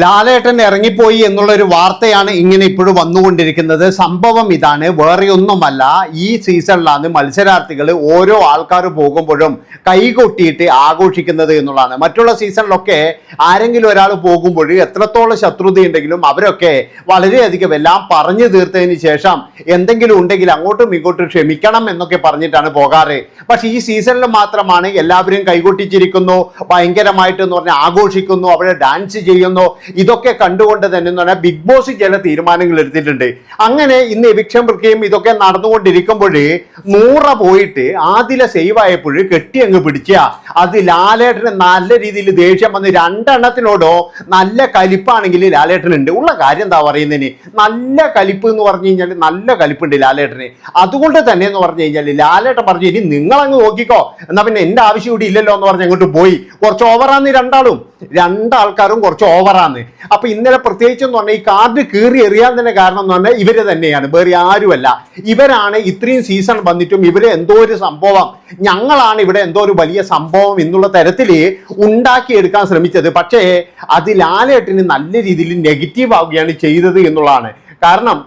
ലാലേട്ടൻ ഇറങ്ങിപ്പോയി എന്നുള്ളൊരു വാർത്തയാണ് ഇങ്ങനെ ഇപ്പോഴും വന്നുകൊണ്ടിരിക്കുന്നത്. സംഭവം ഇതാണ്. വേറെയൊന്നുമല്ല ഈ സീസണിലാണ് മത്സരാർത്ഥികൾ ഓരോ ആൾക്കാർ പോകുമ്പോഴും കൈകൊട്ടിയിട്ട് ആഘോഷിക്കുന്നത് എന്നുള്ളതാണ്. മറ്റുള്ള സീസണിലൊക്കെ ആരെങ്കിലും ഒരാൾ പോകുമ്പോൾ എത്രത്തോളം ശത്രുതയുണ്ടെങ്കിലും അവരൊക്കെ വളരെയധികം എല്ലാം പറഞ്ഞു തീർത്തതിന് ശേഷം എന്തെങ്കിലും ഉണ്ടെങ്കിൽ അങ്ങോട്ടും ഇങ്ങോട്ടും ക്ഷമിക്കണം എന്നൊക്കെ പറഞ്ഞിട്ടാണ് പോകാറ്. പക്ഷേ ഈ സീസണിൽ മാത്രമാണ് എല്ലാവരും കൈകൊട്ടിച്ചിരിക്കുന്നു ഭയങ്കരമായിട്ട് എന്ന് പറഞ്ഞാൽ ആഘോഷിക്കുന്നു അവരെ ഡാൻസ് ചെയ്യുന്നു ഇതൊക്കെ കണ്ടുകൊണ്ട് തന്നെ എന്ന് പറഞ്ഞാൽ ബിഗ് ബോസ് ചില തീരുമാനങ്ങൾ എടുത്തിട്ടുണ്ട്. അങ്ങനെ ഇന്ന് എവിക്ഷൻ പ്രക്രിയയും ഇതൊക്കെ നടന്നുകൊണ്ടിരിക്കുമ്പോൾ നൂറ പോയിട്ട് ആദില സേവ് ആയപ്പോൾ കെട്ടി അങ്ങ് പിടിച്ച. അത് ലാലേട്ടന് നല്ല രീതിയിൽ ദേഷ്യം വന്ന് രണ്ടെണ്ണത്തിനോടോ നല്ല കലിപ്പാണെങ്കിൽ ലാലേട്ടനുണ്ട്. ഉള്ള കാര്യം എന്താ പറയുന്നതിന്? നല്ല കലിപ്പ് എന്ന് പറഞ്ഞു കഴിഞ്ഞാൽ നല്ല കലിപ്പുണ്ട് ലാലേട്ടന്. അതുകൊണ്ട് തന്നെ എന്ന് പറഞ്ഞു കഴിഞ്ഞാൽ ലാലേട്ടൻ പറഞ്ഞു ഇനി നിങ്ങൾ അങ്ങ് നോക്കിക്കോ. എന്നാ പിന്നെ എന്റെ ആവശ്യം ഇവിടെ ഇല്ലല്ലോ എന്ന് പറഞ്ഞ് അങ്ങോട്ട് പോയി. കുറച്ച് ഓവറാന്ന് രണ്ടാളും. രണ്ടാൾക്കാരും കുറച്ച് ഓവറാന്ന് അപ്പൊ ഇന്നലെ പ്രത്യേകിച്ച് എന്ന് പറഞ്ഞാൽ ഈ കാർഡ് കീറി എറിയാൻ തന്നെ കാരണം എന്ന് പറഞ്ഞാൽ ഇവർ തന്നെയാണ് വേറെ ആരുമല്ല. ഇവരാണ് ഇത്രയും സീസൺ വന്നിട്ടും ഇവർ എന്തോ ഒരു സംഭവം ഞങ്ങളാണ് ഇവിടെ എന്തോ ഒരു വലിയ സംഭവം എന്നുള്ള തരത്തിൽ ഉണ്ടാക്കിയെടുക്കാൻ ശ്രമിച്ചത്. പക്ഷേ അത് നല്ല രീതിയിൽ നെഗറ്റീവ് ആവുകയാണ് ചെയ്തത് എന്നുള്ളതാണ്. കാരണം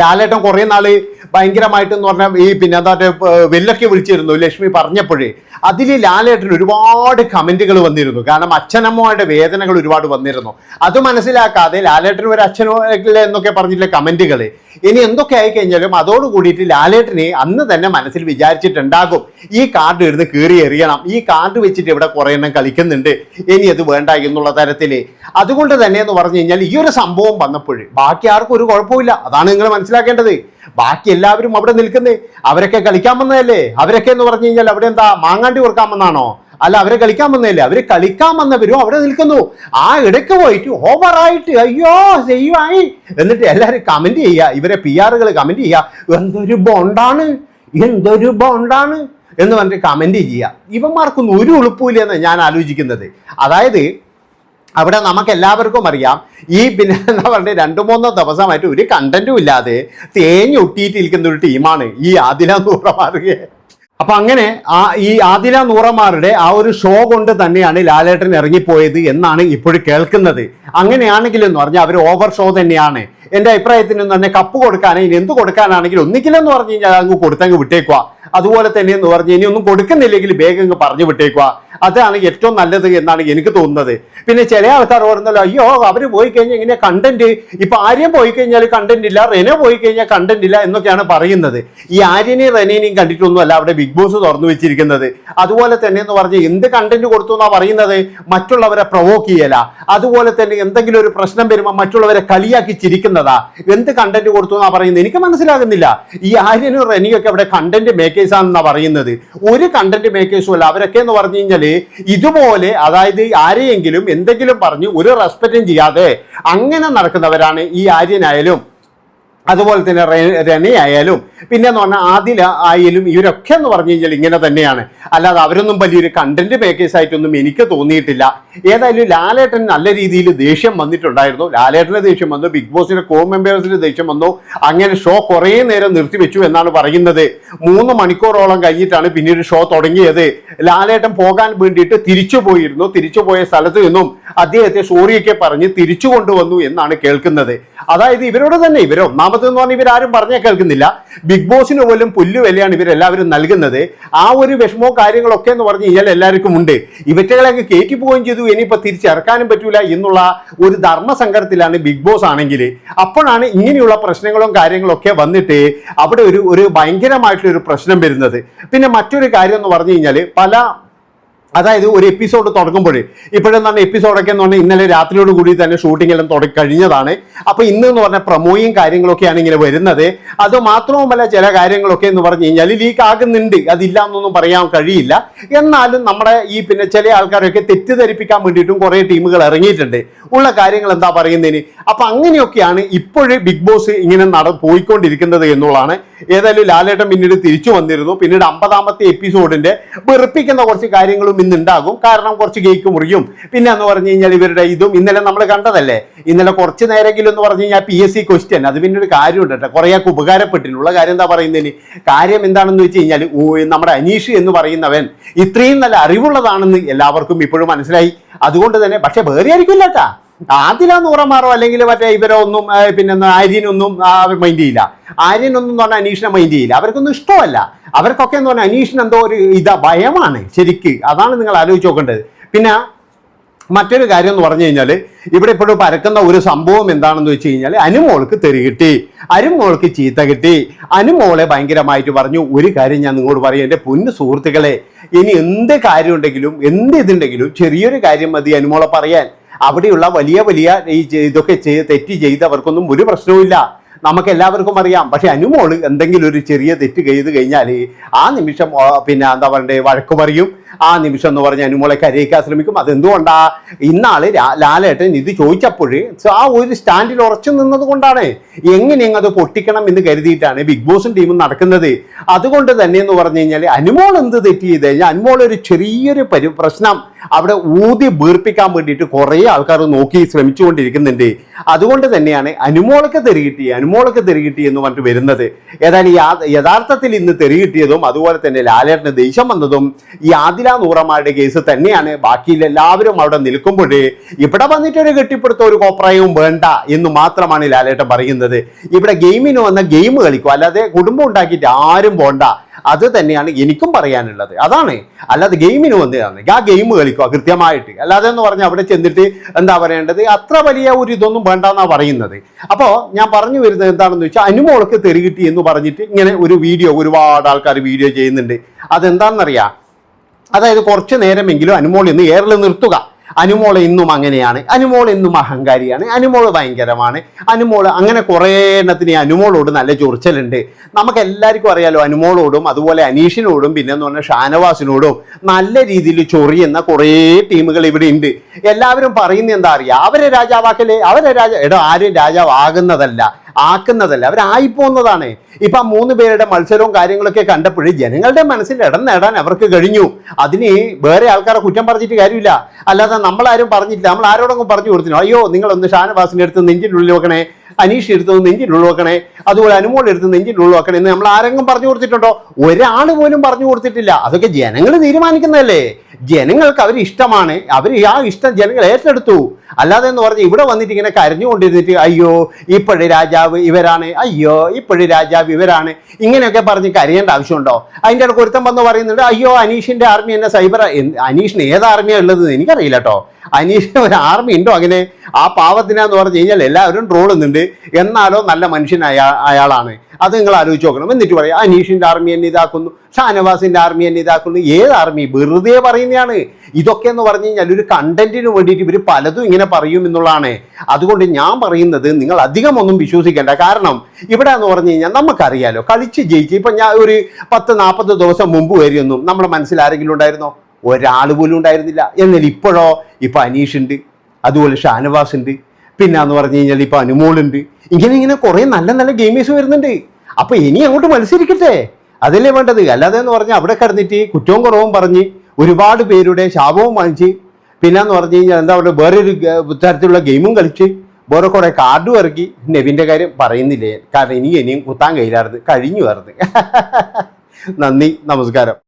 ലാലേട്ടൻ കുറേ നാൾ ഭയങ്കരമായിട്ട് എന്ന് പറഞ്ഞാൽ ഈ പിന്നെ എന്താ വെല്ലൊക്കെ വിളിച്ചിരുന്നു ലക്ഷ്മി പറഞ്ഞപ്പോഴേ. അതിൽ ലാലേട്ടൻ ഒരുപാട് കമന്റുകൾ വന്നിരുന്നു. കാരണം അച്ഛനമ്മയുടെ വേദനകൾ ഒരുപാട് വന്നിരുന്നു. അത് മനസ്സിലാക്കാതെ ലാലേട്ടൻ ഒരു അച്ഛനോ എന്നൊക്കെ പറഞ്ഞിട്ടുള്ള കമന്റുകൾ ഇനി എന്തൊക്കെ ആയി കഴിഞ്ഞാലും അതോട് കൂടിയിട്ട് ലാലേട്ടനെ അന്ന് തന്നെ മനസ്സിൽ വിചാരിച്ചിട്ടുണ്ടാകും. ഈ കാർഡ് ഇരുന്ന് കീറി എറിയണം. ഈ കാർഡ് വെച്ചിട്ട് ഇവിടെ കുറേ എണ്ണം കളിക്കുന്നുണ്ട്. ഇനി അത് വേണ്ട എന്നുള്ള തരത്തിൽ അതുകൊണ്ട് തന്നെ എന്ന് പറഞ്ഞു കഴിഞ്ഞാൽ ഈ ഒരു സംഭവം വന്നപ്പോൾ ബാക്കി ആർക്കും ഒരു കുഴപ്പമില്ല അതാണ് നിങ്ങൾ മനസ്സിലാക്കേണ്ടത്. ബാക്കി എല്ലാവരും അവിടെ നിൽക്കുന്നേ. അവരൊക്കെ കളിക്കാൻ വന്നതല്ലേ? അവരൊക്കെ എന്ന് പറഞ്ഞു കഴിഞ്ഞാൽ അവിടെ എന്താ? മാങ്ങാണ്ടി കൊടുക്കാൻ വന്നാണോ അല്ല അവരെ കളിക്കാൻ വന്നതല്ലേ? അവർ കളിക്കാൻ വന്നവരും അവിടെ നിൽക്കുന്നു. ആ ഇടയ്ക്ക് പോയിട്ട് ഓവറായിട്ട് അയ്യോ ചെയ്യുവായി എന്നിട്ട് എല്ലാവരും കമന്റ് ചെയ്യുക. ഇവരെ പി ആറുകൾ കമന്റ് ചെയ്യുക. എന്തൊരു ബോണ്ടാണ് എന്തൊരു ബോണ്ടാണ് എന്ന് പറഞ്ഞിട്ട് കമന്റ് ചെയ്യുക. ഇവന്മാർക്കൊന്നും ഒരു ഉളുപ്പില്ല എന്ന് ഞാൻ ആലോചിക്കുന്നത്. അതായത് അവിടെ നമുക്ക് എല്ലാവർക്കും അറിയാം. ഈ പിന്നെ എന്താ പറയുക രണ്ട് മൂന്നോ ദിവസമായിട്ട് ഒരു കണ്ടന്റും ഇല്ലാതെ തേഞ്ഞൊട്ടിയിട്ടിരിക്കുന്ന ഒരു ടീമാണ് ഈ ആദില നൂറമാറുകയെ അപ്പൊ അങ്ങനെ ആ ഈ ആദില നൂറമാരുടെ ആ ഒരു ഷോ കൊണ്ട് തന്നെയാണ് ലാലേട്ടൻ ഇറങ്ങിപ്പോയത് എന്നാണ് ഇപ്പോഴും കേൾക്കുന്നത്. അങ്ങനെയാണെങ്കിൽ എന്ന് പറഞ്ഞാൽ അവർ ഓവർ ഷോ തന്നെയാണ്. എന്റെ നിന്ന് തന്നെ കപ്പ് കൊടുക്കാനേ ഇനി എന്ത് കൊടുക്കാനാണെങ്കിലും ഒന്നിക്കില്ലെന്ന് പറഞ്ഞു കഴിഞ്ഞാൽ അങ്ങ് കൊടുത്തങ്ങ് വിട്ടേക്കുക അതുപോലെ തന്നെ എന്ന് പറഞ്ഞ് ഇനി ഒന്നും കൊടുക്കുന്നില്ലെങ്കിൽ വേഗം പറഞ്ഞു വിട്ടേക്കുക അതാണ് ഏറ്റവും നല്ലത് എന്നാണ് എനിക്ക് തോന്നുന്നത്. പിന്നെ ചില ആൾക്കാർ പറയുന്നല്ലോ അയ്യോ അവർ പോയി കഴിഞ്ഞാൽ ഇങ്ങനെ കണ്ടന്റ് ഇപ്പൊ ആര്യം പോയി കഴിഞ്ഞാൽ കണ്ടന്റ് ഇല്ല റെന പോയി കഴിഞ്ഞാൽ കണ്ടന്റ് ഇല്ല എന്നൊക്കെയാണ് പറയുന്നത്. ഈ ആര്യനെയും റെനേനെയും കണ്ടിട്ടൊന്നുമല്ല അവിടെ ബിഗ് ബോസ് തുറന്നു വെച്ചിരിക്കുന്നത്. അതുപോലെ തന്നെ എന്ന് പറഞ്ഞ് എന്ത് കണ്ടന്റ് കൊടുത്തു എന്നാ പറയുന്നത്? മറ്റുള്ളവരെ പ്രൊവോക്ക് ചെയ്യല. അതുപോലെ തന്നെ എന്തെങ്കിലും ഒരു പ്രശ്നം വരുമ്പോൾ മറ്റുള്ളവരെ കളിയാക്കി ചിരിക്കുന്നതാ എന്ത് കണ്ടന്റ് കൊടുത്തു എന്നാ പറയുന്നത്? എനിക്ക് മനസ്സിലാകുന്നില്ല. ഈ ആര്യനും റെനിയും ഒക്കെ അവിടെ കണ്ടന്റ് മേക്കേഴ്സ് ആണെന്നാണ് പറയുന്നത്. ഒരു കണ്ടന്റ് മേക്കേഴ്സും അല്ല അവരൊക്കെ എന്ന് പറഞ്ഞു കഴിഞ്ഞാൽ ഇതുപോലെ അതായത് ആരെയെങ്കിലും എന്തെങ്കിലും പറഞ്ഞ് ഒരു റെസ്പെക്റ്റും ചെയ്യാതെ അങ്ങനെ നടക്കുന്നവരാണ് ഈ ആര്യനായാലും. അതുപോലെ തന്നെ രനയായാലും പിന്നെ എന്ന് പറഞ്ഞാൽ ആദില ആയാലും ഇവരൊക്കെ എന്ന് പറഞ്ഞു കഴിഞ്ഞാൽ ഇങ്ങനെ തന്നെയാണ്. അല്ലാതെ അവരൊന്നും വലിയൊരു കണ്ടന്റ് മേക്കേഴ്സ് ആയിട്ടൊന്നും എനിക്ക് തോന്നിയിട്ടില്ല. ഏതായാലും ലാലേട്ടൻ നല്ല രീതിയിൽ ദേഷ്യം വന്നിട്ടുണ്ടായിരുന്നു. ലാലേട്ടന് ദേഷ്യം വന്നു ബിഗ് ബോസിന്റെ കോ മെമ്പേഴ്സിന് ദേഷ്യം വന്നു. അങ്ങനെ ഷോ കുറേ നേരം നിർത്തിവെച്ചു എന്നാണ് പറയുന്നത്. മൂന്ന് മണിക്കൂറോളം കഴിഞ്ഞിട്ടാണ് പിന്നീട് ഷോ തുടങ്ങിയത്. ലാലേട്ടൻ പോകാൻ വേണ്ടിയിട്ട് തിരിച്ചു പോയിരുന്നു. തിരിച്ചു പോയ സ്ഥലത്ത് നിന്നും അദ്ദേഹത്തെ സോറിയൊക്കെ പറഞ്ഞ് തിരിച്ചു കൊണ്ടുവന്നു എന്നാണ് കേൾക്കുന്നത്. അതായത് ഇവരോട് തന്നെ ഇവർ ഒന്നാമത് എന്ന് പറഞ്ഞാൽ ഇവരാരും പറഞ്ഞേ കേൾക്കുന്നില്ല. ബിഗ് ബോസിന് പോലും പുല്ല് വിലയാണ് ഇവരെല്ലാവരും നൽകുന്നത്. ആ ഒരു വിഷമോ കാര്യങ്ങളൊക്കെ എന്ന് പറഞ്ഞു കഴിഞ്ഞാൽ എല്ലാവർക്കും ഉണ്ട്. ഇവറ്റകളൊക്കെ കയറ്റി പോവുകയും ചെയ്തു. ഇനിയിപ്പോൾ തിരിച്ചിറക്കാനും പറ്റൂല എന്നുള്ള ഒരു ധർമ്മസങ്കടത്തിലാണ് ബിഗ് ബോസ് ആണെങ്കിൽ. അപ്പോഴാണ് ഇങ്ങനെയുള്ള പ്രശ്നങ്ങളും കാര്യങ്ങളൊക്കെ വന്നിട്ട് അവിടെ ഒരു ഒരു ഭയങ്കരമായിട്ടുള്ള ഒരു പ്രശ്നം വരുന്നത്. പിന്നെ മറ്റൊരു കാര്യം എന്ന് പറഞ്ഞു കഴിഞ്ഞാൽ പല അതായത് ഒരു എപ്പിസോഡ് തുടങ്ങുമ്പോൾ ഇപ്പോഴെന്താണ് എപ്പിസോഡൊക്കെ എന്ന് പറഞ്ഞാൽ ഇന്നലെ രാത്രിയോട് കൂടി തന്നെ ഷൂട്ടിംഗ് എല്ലാം തുടങ്ങി കഴിഞ്ഞതാണ്. അപ്പോൾ ഇന്ന് എന്ന് പറഞ്ഞാൽ പ്രമോയും കാര്യങ്ങളൊക്കെയാണ് ഇങ്ങനെ വരുന്നത്. അത് മാത്രവുമല്ല ചില കാര്യങ്ങളൊക്കെ എന്ന് പറഞ്ഞു കഴിഞ്ഞാൽ ലീക്ക് ആകുന്നുണ്ട്. അതില്ല എന്നൊന്നും പറയാൻ കഴിയില്ല. എന്നാലും നമ്മുടെ ഈ പിന്നെ ചില ആൾക്കാരൊക്കെ തെറ്റിദ്ധരിപ്പിക്കാൻ വേണ്ടിയിട്ടും കുറേ ടീമുകൾ ഇറങ്ങിയിട്ടുണ്ട്. ഉള്ള കാര്യങ്ങൾ എന്താ പറയുന്നതിന്? അപ്പൊ അങ്ങനെയൊക്കെയാണ് ഇപ്പോഴും ബിഗ് ബോസ് ഇങ്ങനെ നട പോയിക്കൊണ്ടിരിക്കുന്നത് എന്നുള്ളതാണ്. ഏതായാലും ലാലേട്ടൻ പിന്നീട് തിരിച്ചു വന്നിരുന്നു. പിന്നീട് അമ്പതാമത്തെ എപ്പിസോഡിന്റെ വെറുപ്പിക്കുന്ന കുറച്ച് കാര്യങ്ങളും ഇന്ന് ഉണ്ടാകും കാരണം കുറച്ച് കേക്ക് മുറിയും. പിന്നെ എന്ന് പറഞ്ഞു കഴിഞ്ഞാൽ ഇവരുടെ ഇതും ഇന്നലെ നമ്മൾ കണ്ടതല്ലേ? ഇന്നലെ കുറച്ച് നേരെങ്കിലും എന്ന് പറഞ്ഞു കഴിഞ്ഞാൽ പി എസ് സി ക്വസ്റ്റ്യൻ അത് പിന്നെ ഒരു കാര്യമുണ്ട് കേട്ടോ. കുറേയൊക്കെ ഉപകാരപ്പെട്ടിട്ടുള്ള കാര്യം എന്താ പറയുന്നതിന്? കാര്യം എന്താണെന്ന് വെച്ച് കഴിഞ്ഞാൽ നമ്മുടെ അനീഷ് എന്ന് പറയുന്നവൻ ഇത്രയും നല്ല അറിവുള്ളതാണെന്ന് എല്ലാവർക്കും ഇപ്പോഴും മനസ്സിലായി. അതുകൊണ്ട് തന്നെ പക്ഷെ വേറെ ആയിരിക്കില്ല കേട്ടാ. ആദില നൂറമാറോ അല്ലെങ്കിൽ മറ്റേ ഇവരോ ഒന്നും പിന്നെ ആര്യനൊന്നും മൈൻഡ് ചെയ്യില്ല. ആര്യനൊന്നും എന്ന് പറഞ്ഞാൽ അനീഷിനെ മൈൻഡ് ചെയ്യില്ല. അവർക്കൊന്നും ഇഷ്ടമല്ല. അവർക്കൊക്കെ എന്ന് പറഞ്ഞാൽ അനീഷിന് എന്തോ ഒരു ഇതാ ഭയമാണ് ശരിക്ക്. അതാണ് നിങ്ങൾ ആലോചിച്ച് നോക്കേണ്ടത്. പിന്നെ മറ്റൊരു കാര്യം എന്ന് പറഞ്ഞു കഴിഞ്ഞാൽ ഇവിടെ ഇപ്പോഴും പരക്കുന്ന ഒരു സംഭവം എന്താണെന്ന് വെച്ച് കഴിഞ്ഞാൽ അനുമോൾക്ക് തെറി കിട്ടി. അനുമോൾക്ക് ചീത്ത കിട്ടി. അനുമോളെ ഭയങ്കരമായിട്ട് പറഞ്ഞു ഒരു കാര്യം ഞാൻ നിങ്ങളോട് പറയും. എന്റെ പൊന്നു സുഹൃത്തുക്കളെ ഇനി എന്ത് കാര്യമുണ്ടെങ്കിലും എന്ത് ഇതുണ്ടെങ്കിലും ചെറിയൊരു കാര്യം മതി അനുമോളെ പറയാൻ. അവിടെയുള്ള വലിയ വലിയ ഈ ഇതൊക്കെ ചെയ്ത് തെറ്റ് ചെയ്തവർക്കൊന്നും ഒരു പ്രശ്നവുമില്ല. നമുക്ക് എല്ലാവർക്കും അറിയാം. പക്ഷെ അനുമോൾ എന്തെങ്കിലും ഒരു ചെറിയ തെറ്റ് ചെയ്ത് കഴിഞ്ഞാൽ ആ നിമിഷം പിന്നെ എന്താ പറയണ്ടേ വഴക്ക് പറയും. ആ നിമിഷം എന്ന് പറഞ്ഞ് അനുമോളെ കരയിക്കാൻ ശ്രമിക്കും. അതെന്തുകൊണ്ടാ? ഇന്നാൾ ലാലേട്ടൻ ഇത് ചോദിച്ചപ്പോൾ ആ ഒരു സ്റ്റാൻഡിൽ ഉറച്ചു നിന്നത് കൊണ്ടാണ്. എങ്ങനെ അത് പൊട്ടിക്കണം എന്ന് കരുതിയിട്ടാണ് ബിഗ് ബോസും ടീമും നടക്കുന്നത്. അതുകൊണ്ട് തന്നെ എന്ന് പറഞ്ഞു കഴിഞ്ഞാൽ അനുമോൾ എന്ത് തെറ്റ് ചെയ്ത് കഴിഞ്ഞാൽ അനുമോൾ ഒരു ചെറിയൊരു പരി പ്രശ്നം അവിടെ ഊതി വീർപ്പിക്കാൻ വേണ്ടിയിട്ട് കുറേ ആൾക്കാർ നോക്കി ശ്രമിച്ചുകൊണ്ടിരിക്കുന്നുണ്ട്. അതുകൊണ്ട് തന്നെയാണ് അനുമോളൊക്കെ തെറി കിട്ടി അനുമോളൊക്കെ തെറി കിട്ടി എന്ന് പറഞ്ഞിട്ട് വരുന്നത്. ഏതായാലും യഥാർത്ഥത്തിൽ ഇന്ന് തെറി കിട്ടിയതും അതുപോലെ തന്നെ ലാലേട്ടന് ദേഷ്യം വന്നതും ഈ ആദില നൂറമാരുടെ കേസ് തന്നെയാണ്. ബാക്കിയിൽ എല്ലാവരും അവിടെ നിൽക്കുമ്പോൾ ഇവിടെ വന്നിട്ട് ഒരു കെട്ടിപ്പിടുത്ത ഒരു കോപ്രായവും വേണ്ട എന്ന് മാത്രമാണ് ലാലേട്ടൻ പറയുന്നത്. ഇവിടെ ഗെയിമിന് വന്ന ഗെയിം കളിക്കും. അല്ലാതെ കുടുംബം ഉണ്ടാക്കിയിട്ട് ആരും പോണ്ട. അത് തന്നെയാണ് എനിക്കും പറയാനുള്ളത്. അതാണ്. അല്ലാതെ ഗെയിമിന് വന്നതാണ്. ആ ഗെയിം കളിക്കുക കൃത്യമായിട്ട്. അല്ലാതെ എന്ന് പറഞ്ഞാൽ അവിടെ ചെന്നിട്ട് എന്താ പറയേണ്ടത്? അത്ര വലിയ ഒരു ഇതൊന്നും വേണ്ടെന്നാ പറയുന്നത്. അപ്പോൾ ഞാൻ പറഞ്ഞു വരുന്നത് എന്താണെന്ന് വെച്ചാൽ അനുമോൾക്ക് തെറി കിട്ടി എന്ന് പറഞ്ഞിട്ട് ഇങ്ങനെ ഒരു വീഡിയോ ഒരുപാട് ആൾക്കാർ വീഡിയോ ചെയ്യുന്നുണ്ട്. അതെന്താണെന്നറിയാം അതായത് കുറച്ച് നേരമെങ്കിലും അനുമോൾ ഇന്ന് ഏറിൽ നിർത്തുക. അനുമോൾ ഇന്നും അങ്ങനെയാണ് അനുമോൾ ഇന്നും അഹങ്കാരിയാണ് അനുമോൾ ഭയങ്കരമാണ് അനുമോൾ അങ്ങനെ കുറേ എണ്ണത്തിന് അനുമോളോട് നല്ല ചൊറിച്ചലുണ്ട്. നമുക്ക് എല്ലാവർക്കും അറിയാലോ അനുമോളോടും അതുപോലെ അനീഷിനോടും പിന്നെ എന്ന് പറഞ്ഞാൽ ഷാനവാസിനോടും നല്ല രീതിയിൽ ചൊറിയുന്ന കുറേ ടീമുകൾ ഇവിടെ ഉണ്ട്. എല്ലാവരും പറയുന്നത് എന്താ അറിയാം? അവരെ രാജാവാക്കലേ അവരെ രാജ എടോ ആരും രാജാവാകുന്നതല്ല. ആക്കുന്നതല്ല. അവരായിപ്പോന്നതാണ്. ഇപ്പൊ ആ മൂന്ന് പേരുടെ മത്സരവും കാര്യങ്ങളൊക്കെ കണ്ടപ്പോൾ ജനങ്ങളുടെ മനസ്സിൽ ഇടം നേടാൻ അവർക്ക് കഴിഞ്ഞു. അതിന് വേറെ ആൾക്കാരെ കുറ്റം പറഞ്ഞിട്ട് കാര്യമില്ല. അല്ലാതെ നമ്മളാരും പറഞ്ഞിട്ടില്ല. നമ്മൾ ആരോടെങ്കിലും പറഞ്ഞു കൊടുത്തിനോ അയ്യോ നിങ്ങളൊന്ന് ഷാനവാസിന്റെ അടുത്ത് നെഞ്ചിനുള്ളിൽ വെക്കണേ. അനീഷ് എടുത്തത് നെഞ്ചിന്റെ ഉള്ളിൽ വെക്കണേ. അതുപോലെ അനുമോൾ എടുത്ത് നെഞ്ചിന്റെ ഉള്ളിൽ വെക്കണേ എന്ന് നമ്മൾ ആരെങ്കിലും പറഞ്ഞു കൊടുത്തിട്ടുണ്ടോ? ഒരാൾ പോലും പറഞ്ഞു കൊടുത്തിട്ടില്ല. അതൊക്കെ ജനങ്ങൾ തീരുമാനിക്കുന്നതല്ലേ. ജനങ്ങൾക്ക് അവർ ഇഷ്ടമാണ്. അവർ ആ ഇഷ്ടം ജനങ്ങൾ ഏറ്റെടുത്തു. അല്ലാതെ എന്ന് പറഞ്ഞ് ഇവിടെ വന്നിട്ട് ഇങ്ങനെ കരഞ്ഞുകൊണ്ടിരുന്നിട്ട് അയ്യോ ഇപ്പോഴും രാജാവ് ഇവരാണ്. അയ്യോ ഇപ്പോഴും രാജാവ് ഇവരാണ്. ഇങ്ങനെയൊക്കെ പറഞ്ഞ് കരയേണ്ട ആവശ്യമുണ്ടോ? അതിന്റെ ഇടയ്ക്ക് ഒരുത്തം വന്ന് പറയുന്നുണ്ട് അയ്യോ അനീഷിന്റെ ആർമി എന്നെ സൈബർ അനീഷിന് ഏത് ആർമിയാണ് ഉള്ളത് എനിക്കറിയില്ല കേട്ടോ അനീഷിന് ഒരു ആർമി ഉണ്ടോ അങ്ങനെ? ആ പാവത്തിനാന്ന് പറഞ്ഞു കഴിഞ്ഞാൽ എല്ലാവരും ട്രോളുന്നുണ്ട് എന്നാലോ നല്ല മനുഷ്യനായ അയാളാണ്. അത് നിങ്ങൾ ആലോചിച്ച് നോക്കണം. എന്നിട്ട് പറയാം അനീഷിന്റെ ആർമി എന്നെ ഇതാക്കുന്നു ഷാനവാസിന്റെ ആർമി എന്നെ ഇതാക്കുന്നു. ഏത് ആർമി വെറുതെ പറയുന്നതാണ് ഇതൊക്കെ എന്ന് പറഞ്ഞു കഴിഞ്ഞാൽ ഒരു കണ്ടന്റിന് വേണ്ടിയിട്ട് ഇവർ പലതും ഇങ്ങനെ പറയും എന്നുള്ളതാണ്. അതുകൊണ്ട് ഞാൻ പറയുന്നത് നിങ്ങൾ അധികം ഒന്നും വിശ്വസിക്കേണ്ട. കാരണം ഇവിടെ എന്ന് പറഞ്ഞു കഴിഞ്ഞാൽ നമുക്കറിയാലോ കളിച്ച് ജയിച്ച് ഇപ്പൊ ഞാൻ ഒരു പത്ത് നാൽപ്പത് ദിവസം മുമ്പ് വരെയൊന്നും നമ്മുടെ മനസ്സിൽ ആരെങ്കിലും ഉണ്ടായിരുന്നോ? ഒരാൾ പോലും ഉണ്ടായിരുന്നില്ല. എന്നാൽ ഇപ്പോഴോ ഇപ്പൊ അനീഷ് ഉണ്ട്. അതുപോലെ ഷാനവാസ് ഉണ്ട്. പിന്നെ എന്ന് പറഞ്ഞു കഴിഞ്ഞാൽ ഇപ്പൊ അനുമോളുണ്ട് ഇങ്ങനെ ഇങ്ങനെ കുറെ നല്ല നല്ല ഗെയിമേഴ്സ് വരുന്നുണ്ട്. അപ്പൊ ഇനി അങ്ങോട്ട് മത്സരിക്കട്ടെ. അതല്ലേ വേണ്ടത്? അല്ലാതെ എന്ന് പറഞ്ഞാൽ അവിടെ കിടന്നിട്ട് കുറ്റവും കുറവും പറഞ്ഞ് ഒരുപാട് പേരുടെ ശാപവും വാങ്ങിച്ച് പിന്നെ എന്ന് പറഞ്ഞു കഴിഞ്ഞാൽ എന്താ പറയുക വേറൊരു തരത്തിലുള്ള ഗെയിമും കളിച്ച് വേറെ കുറെ കാർഡും ഇറക്കി നെവിന്റെ കാര്യം പറയുന്നില്ലേ? കാരണം ഇനി ഇനിയും കുത്താൻ കഴിയില്ലായിരുന്നു കഴിഞ്ഞു വരുന്നത് നന്ദി നമസ്കാരം.